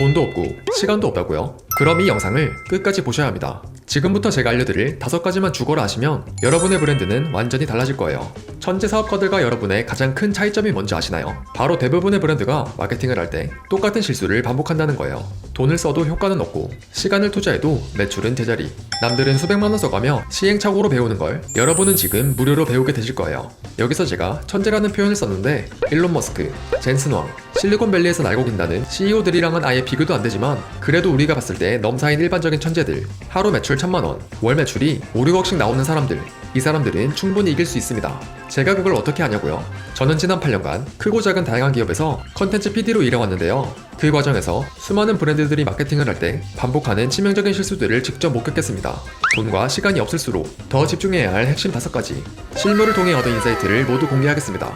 돈도 없고 시간도 없다고요? 그럼 이 영상을 끝까지 보셔야 합니다. 지금부터 제가 알려드릴 다섯 가지만 주거라 하시면 여러분의 브랜드는 완전히 달라질 거예요. 천재 사업가들과 여러분의 가장 큰 차이점이 뭔지 아시나요? 바로 대부분의 브랜드가 마케팅을 할 때 똑같은 실수를 반복한다는 거예요. 돈을 써도 효과는 없고 시간을 투자해도 매출은 제자리. 남들은 수백만 원 써가며 시행착오로 배우는 걸 여러분은 지금 무료로 배우게 되실 거예요. 여기서 제가 천재라는 표현을 썼는데 일론 머스크, 젠슨 왕, 실리콘밸리에서 날고 긴다는 CEO들이랑은 아예 비교도 안 되지만 그래도 우리가 봤을 때 넘사인 일반적인 천재들 하루 매출 천만 원, 월 매출이 5, 6억씩 나오는 사람들 이 사람들은 충분히 이길 수 있습니다. 제가 그걸 어떻게 하냐고요? 저는 지난 8년간 크고 작은 다양한 기업에서 컨텐츠 PD로 일해왔는데요. 그 과정에서 수많은 브랜드들이 마케팅을 할 때 반복하는 치명적인 실수들을 직접 목격했습니다. 돈과 시간이 없을수록 더 집중해야 할 핵심 5가지 실물을 통해 얻은 인사이트를 모두 공개하겠습니다.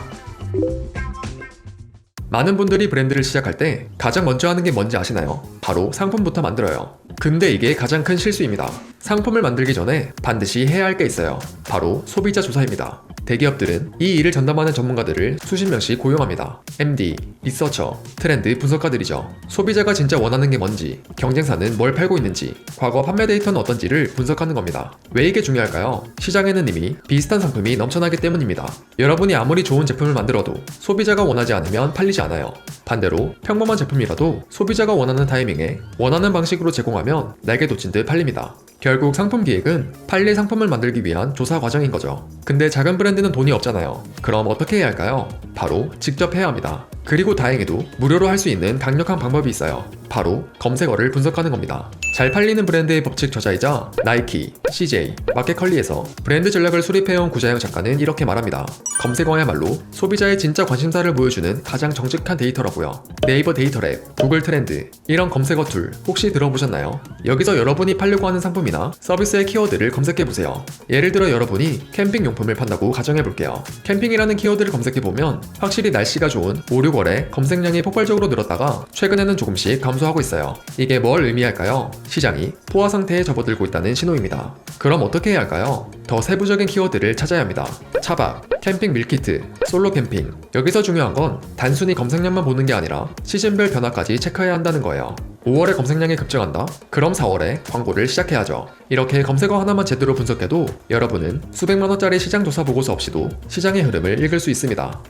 많은 분들이 브랜드를 시작할 때 가장 먼저 하는 게 뭔지 아시나요? 바로 상품부터 만들어요. 근데 이게 가장 큰 실수입니다. 상품을 만들기 전에 반드시 해야 할 게 있어요. 바로 소비자 조사입니다. 대기업들은 이 일을 전담하는 전문가들을 수십 명씩 고용합니다. MD, 리서처, 트렌드 분석가들이죠. 소비자가 진짜 원하는 게 뭔지, 경쟁사는 뭘 팔고 있는지, 과거 판매 데이터는 어떤지를 분석하는 겁니다. 왜 이게 중요할까요? 시장에는 이미 비슷한 상품이 넘쳐나기 때문입니다. 여러분이 아무리 좋은 제품을 만들어도 소비자가 원하지 않으면 팔리지 않아요. 반대로 평범한 제품이라도 소비자가 원하는 타이밍에 원하는 방식으로 제공하면 날개 돋친 듯 팔립니다. 결국 상품 기획은 팔릴 상품을 만들기 위한 조사 과정인 거죠. 근데 작은 브랜드는 돈이 없잖아요. 그럼 어떻게 해야 할까요? 바로 직접 해야 합니다. 그리고 다행히도 무료로 할 수 있는 강력한 방법이 있어요. 바로 검색어를 분석하는 겁니다. 잘 팔리는 브랜드의 법칙 저자이자 나이키, CJ, 마켓컬리에서 브랜드 전략을 수립해온 구자영 작가는 이렇게 말합니다. 검색어야말로 소비자의 진짜 관심사를 보여주는 가장 정직한 데이터라고요. 네이버 데이터랩, 구글 트렌드 이런 검색어 툴 혹시 들어보셨나요? 여기서 여러분이 팔려고 하는 상품이나 서비스의 키워드를 검색해 보세요. 예를 들어 여러분이 캠핑 용품을 판다고 가정해 볼게요. 캠핑이라는 키워드를 검색해 보면 확실히 날씨가 좋은 5, 6월에 검색량이 폭발적으로 늘었다가 최근에는 조금씩 감소 하고 있어요. 이게 뭘 의미할까요? 시장이 포화 상태에 접어들고 있다는 신호입니다. 그럼 어떻게 해야 할까요? 더 세부적인 키워드를 찾아야 합니다. 차박, 캠핑 밀키트, 솔로 캠핑. 여기서 중요한 건 단순히 검색량만 보는 게 아니라 시즌별 변화까지 체크해야 한다는 거예요. 5월에 검색량이 급증한다? 그럼 4월에 광고를 시작해야죠. 이렇게 검색어 하나만 제대로 분석해도 여러분은 수백만 원짜리 시장 조사 보고서 없이도 시장의 흐름을 읽을 수 있습니다.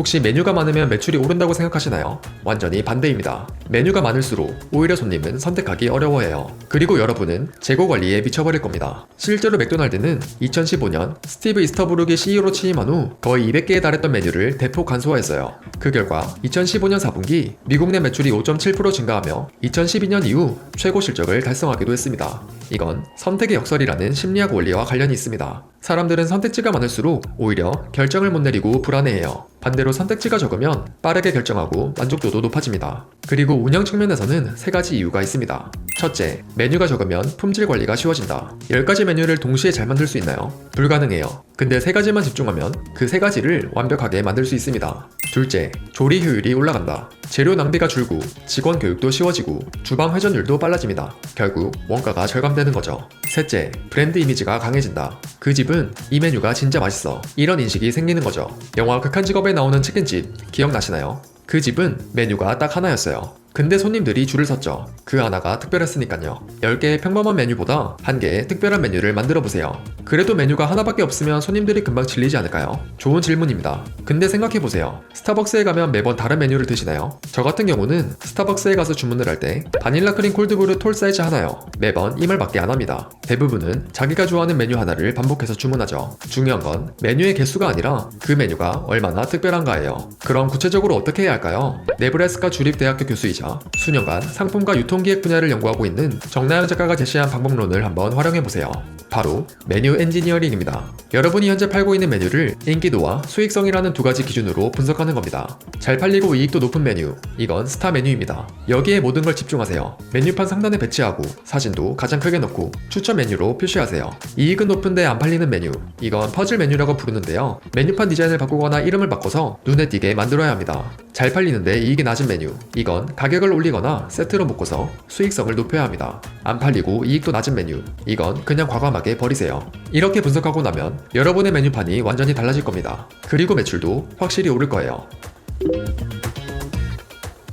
혹시 메뉴가 많으면 매출이 오른다고 생각하시나요? 완전히 반대입니다. 메뉴가 많을수록 오히려 손님은 선택하기 어려워해요. 그리고 여러분은 재고 관리에 미쳐버릴 겁니다. 실제로 맥도날드는 2015년 스티브 이스터브룩이 CEO로 취임한 후 거의 200개에 달했던 메뉴를 대폭 간소화했어요. 그 결과 2015년 4분기 미국 내 매출이 5.7% 증가하며 2012년 이후 최고 실적을 달성하기도 했습니다. 이건 선택의 역설이라는 심리학 원리와 관련이 있습니다. 사람들은 선택지가 많을수록 오히려 결정을 못 내리고 불안해해요. 반대로 선택지가 적으면 빠르게 결정하고 만족도도 높아집니다. 그리고 운영 측면에서는 세 가지 이유가 있습니다. 첫째, 메뉴가 적으면 품질 관리가 쉬워진다. 10가지 메뉴를 동시에 잘 만들 수 있나요? 불가능해요. 근데 세 가지만 집중하면 그 세 가지를 완벽하게 만들 수 있습니다. 둘째, 조리 효율이 올라간다. 재료 낭비가 줄고 직원 교육도 쉬워지고 주방 회전율도 빨라집니다. 결국 원가가 절감되는 거죠. 셋째, 브랜드 이미지가 강해진다. 그 집은 이 메뉴가 진짜 맛있어. 이런 인식이 생기는 거죠. 영화 극한 직업 에 나오는 치킨집 기억나시나요? 그 집은 메뉴가 딱 하나였어요. 근데 손님들이 줄을 섰죠. 그 하나가 특별했으니까요. 10개의 평범한 메뉴보다 한 개의 특별한 메뉴를 만들어 보세요. 그래도 메뉴가 하나밖에 없으면 손님들이 금방 질리지 않을까요? 좋은 질문입니다. 근데 생각해 보세요. 스타벅스에 가면 매번 다른 메뉴를 드시나요? 저 같은 경우는 스타벅스에 가서 주문을 할 때 바닐라 크림 콜드브루 톨 사이즈 하나요. 매번 이 말밖에 안 합니다. 대부분은 자기가 좋아하는 메뉴 하나를 반복해서 주문하죠. 중요한 건 메뉴의 개수가 아니라 그 메뉴가 얼마나 특별한가예요. 그럼 구체적으로 어떻게 해야 할까요? 네브라스카 주립대학교 교수이자 수년간 상품과 유통기획 분야를 연구하고 있는 정나영 작가가 제시한 방법론을 한번 활용해 보세요. 바로 메뉴 엔지니어링입니다. 여러분이 현재 팔고 있는 메뉴를 인기도와 수익성이라는 두 가지 기준으로 분석하는 겁니다. 잘 팔리고 이익도 높은 메뉴, 이건 스타 메뉴입니다. 여기에 모든 걸 집중하세요. 메뉴판 상단에 배치하고 사진도 가장 크게 넣고 추천 메뉴로 표시하세요. 이익은 높은데 안 팔리는 메뉴, 이건 퍼즐 메뉴라고 부르는데요. 메뉴판 디자인을 바꾸거나 이름을 바꿔서 눈에 띄게 만들어야 합니다. 잘 팔리는데 이익이 낮은 메뉴, 이건 가격 을 올리거나 세트로 묶어서 수익성을 높여야 합니다. 안 팔리고 이익도 낮은 메뉴, 이건 그냥 과감하게 버리세요. 이렇게 분석하고 나면 여러분의 메뉴판이 완전히 달라질 겁니다. 그리고 매출도 확실히 오를 거예요.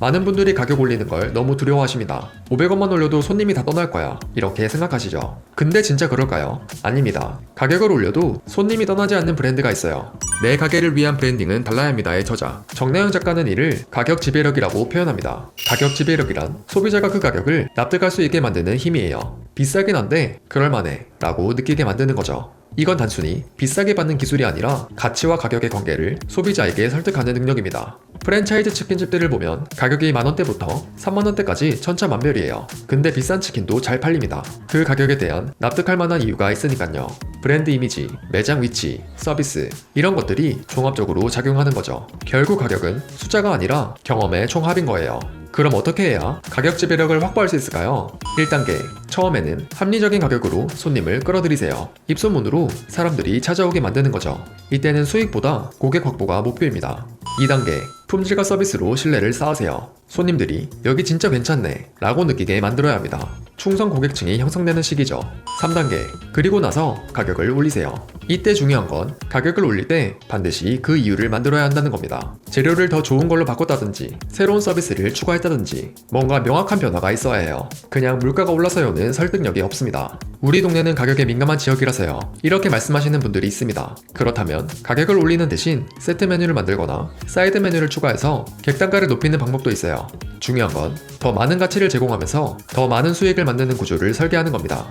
많은 분들이 가격 올리는 걸 너무 두려워하십니다. 500원만 올려도 손님이 다 떠날 거야. 이렇게 생각하시죠. 근데 진짜 그럴까요? 아닙니다. 가격을 올려도 손님이 떠나지 않는 브랜드가 있어요. 내 가게를 위한 브랜딩은 달라야 합니다의 저자. 정나영 작가는 이를 가격 지배력이라고 표현합니다. 가격 지배력이란 소비자가 그 가격을 납득할 수 있게 만드는 힘이에요. 비싸긴 한데 그럴만해 라고 느끼게 만드는 거죠. 이건 단순히 비싸게 받는 기술이 아니라 가치와 가격의 관계를 소비자에게 설득하는 능력입니다. 프랜차이즈 치킨집들을 보면 가격이 만원대부터 3만원대까지 천차만별이에요. 근데 비싼 치킨도 잘 팔립니다. 그 가격에 대한 납득할 만한 이유가 있으니까요. 브랜드 이미지, 매장 위치, 서비스 이런 것들이 종합적으로 작용하는 거죠. 결국 가격은 숫자가 아니라 경험의 총합인 거예요. 그럼 어떻게 해야 가격 지배력을 확보할 수 있을까요? 1단계. 처음에는 합리적인 가격으로 손님을 끌어들이세요. 입소문으로 사람들이 찾아오게 만드는 거죠. 이때는 수익보다 고객 확보가 목표입니다. 2단계. 품질과 서비스로 신뢰를 쌓으세요. 손님들이 여기 진짜 괜찮네 라고 느끼게 만들어야 합니다. 충성 고객층이 형성되는 시기죠. 3단계. 그리고 나서 가격을 올리세요. 이때 중요한 건 가격을 올릴 때 반드시 그 이유를 만들어야 한다는 겁니다. 재료를 더 좋은 걸로 바꿨다든지 새로운 서비스를 추가했다든지 뭔가 명확한 변화가 있어야 해요. 그냥 물가가 올라서요는 설득력이 없습니다. 우리 동네는 가격에 민감한 지역이라서요. 이렇게 말씀하시는 분들이 있습니다. 그렇다면 가격을 올리는 대신 세트 메뉴를 만들거나 사이드 메뉴를 추 가해서 객단가를 높이는 방법도 있어요. 중요한 건 더 많은 가치를 제공하면서 더 많은 수익을 만드는 구조를 설계하는 겁니다.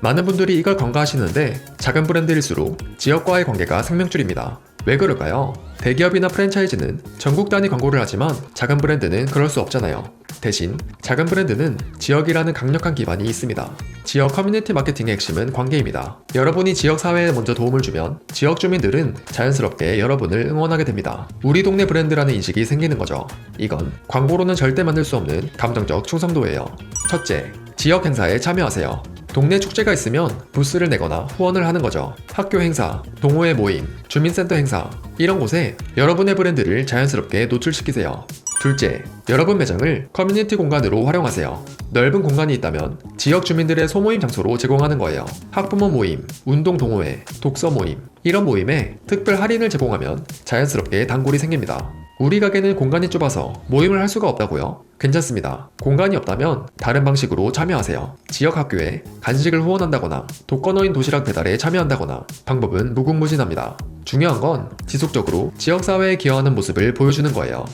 많은 분들이 이걸 간과하시는데 작은 브랜드일수록 지역과의 관계가 생명줄입니다. 왜 그럴까요? 대기업이나 프랜차이즈는 전국 단위 광고를 하지만 작은 브랜드는 그럴 수 없잖아요. 대신 작은 브랜드는 지역이라는 강력한 기반이 있습니다. 지역 커뮤니티 마케팅의 핵심은 관계입니다. 여러분이 지역 사회에 먼저 도움을 주면 지역 주민들은 자연스럽게 여러분을 응원하게 됩니다. 우리 동네 브랜드라는 인식이 생기는 거죠. 이건 광고로는 절대 만들 수 없는 감정적 충성도예요. 첫째, 지역 행사에 참여하세요. 동네 축제가 있으면 부스를 내거나 후원을 하는 거죠. 학교 행사, 동호회 모임, 주민센터 행사 이런 곳에 여러분의 브랜드를 자연스럽게 노출시키세요. 둘째, 여러분 매장을 커뮤니티 공간으로 활용하세요. 넓은 공간이 있다면 지역 주민들의 소모임 장소로 제공하는 거예요. 학부모 모임, 운동 동호회, 독서 모임 이런 모임에 특별 할인을 제공하면 자연스럽게 단골이 생깁니다. 우리 가게는 공간이 좁아서 모임을 할 수가 없다고요? 괜찮습니다. 공간이 없다면 다른 방식으로 참여하세요. 지역 학교에 간식을 후원한다거나 독거노인 도시락 배달에 참여한다거나 방법은 무궁무진합니다. 중요한 건 지속적으로 지역사회에 기여하는 모습을 보여주는 거예요.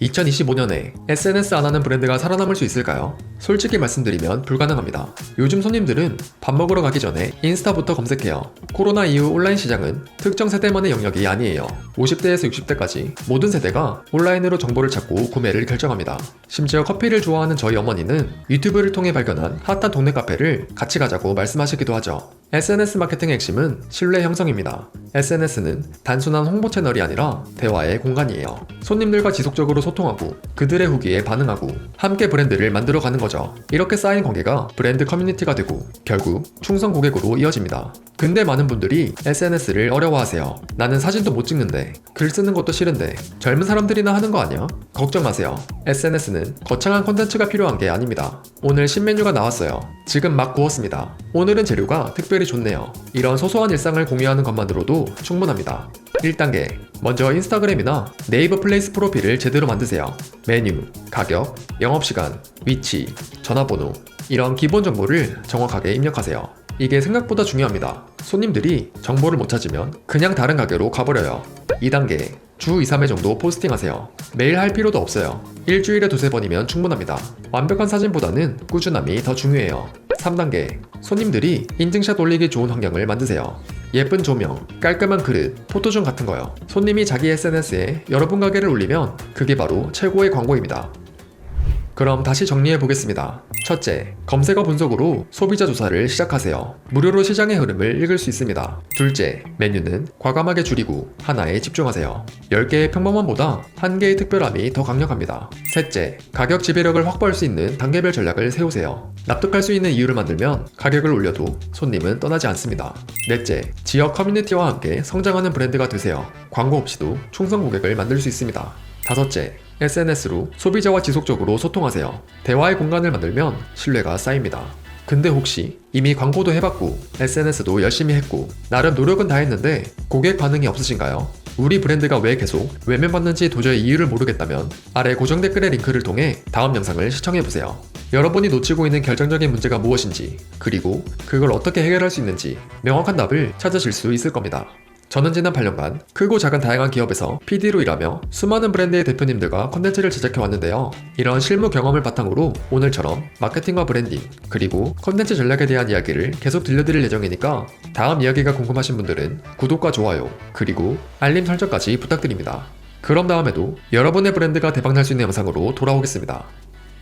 2025년에 SNS 안 하는 브랜드가 살아남을 수 있을까요? 솔직히 말씀드리면 불가능합니다. 요즘 손님들은 밥 먹으러 가기 전에 인스타부터 검색해요. 코로나 이후 온라인 시장은 특정 세대만의 영역이 아니에요. 50대에서 60대까지 모든 세대가 온라인으로 정보를 찾고 구매를 결정합니다. 심지어 커피를 좋아하는 저희 어머니는 유튜브를 통해 발견한 핫한 동네 카페를 같이 가자고 말씀하시기도 하죠. SNS 마케팅의 핵심은 신뢰 형성입니다. SNS는 단순한 홍보 채널이 아니라 대화의 공간이에요. 손님들과 지속적으로 소통하고 그들의 후기에 반응하고 함께 브랜드를 만들어 가는 거죠. 이렇게 쌓인 관계가 브랜드 커뮤니티가 되고 결국 충성 고객으로 이어집니다. 근데 많은 분들이 SNS를 어려워하세요. 나는 사진도 못 찍는데, 글 쓰는 것도 싫은데, 젊은 사람들이나 하는 거 아니야? 걱정 마세요. SNS는 거창한 콘텐츠가 필요한 게 아닙니다. 오늘 신메뉴가 나왔어요. 지금 막 구웠습니다. 오늘은 재료가 특별히 좋네요. 이런 소소한 일상을 공유하는 것만으로도 충분합니다. 1단계. 먼저 인스타그램이나 네이버 플레이스 프로필을 제대로 만드세요. 메뉴, 가격, 영업시간, 위치, 전화번호, 이런 기본 정보를 정확하게 입력하세요. 이게 생각보다 중요합니다. 손님들이 정보를 못 찾으면 그냥 다른 가게로 가버려요. 2단계. 주 2, 3회 정도 포스팅하세요. 매일 할 필요도 없어요. 일주일에 두세 번이면 충분합니다. 완벽한 사진보다는 꾸준함이 더 중요해요. 3단계. 손님들이 인증샷 올리기 좋은 환경을 만드세요. 예쁜 조명, 깔끔한 그릇, 포토존 같은 거요. 손님이 자기 SNS에 여러분 가게를 올리면 그게 바로 최고의 광고입니다. 그럼 다시 정리해 보겠습니다. 첫째, 검색어 분석으로 소비자 조사를 시작하세요. 무료로 시장의 흐름을 읽을 수 있습니다. 둘째, 메뉴는 과감하게 줄이고 하나에 집중하세요. 10개의 평범함보다 한 개의 특별함이 더 강력합니다. 셋째, 가격 지배력을 확보할 수 있는 단계별 전략을 세우세요. 납득할 수 있는 이유를 만들면 가격을 올려도 손님은 떠나지 않습니다. 넷째, 지역 커뮤니티와 함께 성장하는 브랜드가 되세요. 광고 없이도 충성 고객을 만들 수 있습니다. 다섯째, SNS로 소비자와 지속적으로 소통하세요. 대화의 공간을 만들면 신뢰가 쌓입니다. 근데 혹시 이미 광고도 해봤고 SNS도 열심히 했고 나름 노력은 다 했는데 고객 반응이 없으신가요? 우리 브랜드가 왜 계속 외면받는지 도저히 이유를 모르겠다면 아래 고정 댓글의 링크를 통해 다음 영상을 시청해보세요. 여러분이 놓치고 있는 결정적인 문제가 무엇인지, 그리고 그걸 어떻게 해결할 수 있는지 명확한 답을 찾으실 수 있을 겁니다. 저는 지난 8년간 크고 작은 다양한 기업에서 PD로 일하며 수많은 브랜드의 대표님들과 컨텐츠를 제작해 왔는데요. 이런 실무 경험을 바탕으로 오늘처럼 마케팅과 브랜딩, 그리고 컨텐츠 전략에 대한 이야기를 계속 들려드릴 예정이니까 다음 이야기가 궁금하신 분들은 구독과 좋아요, 그리고 알림 설정까지 부탁드립니다. 그럼 다음에도 여러분의 브랜드가 대박날 수 있는 영상으로 돌아오겠습니다.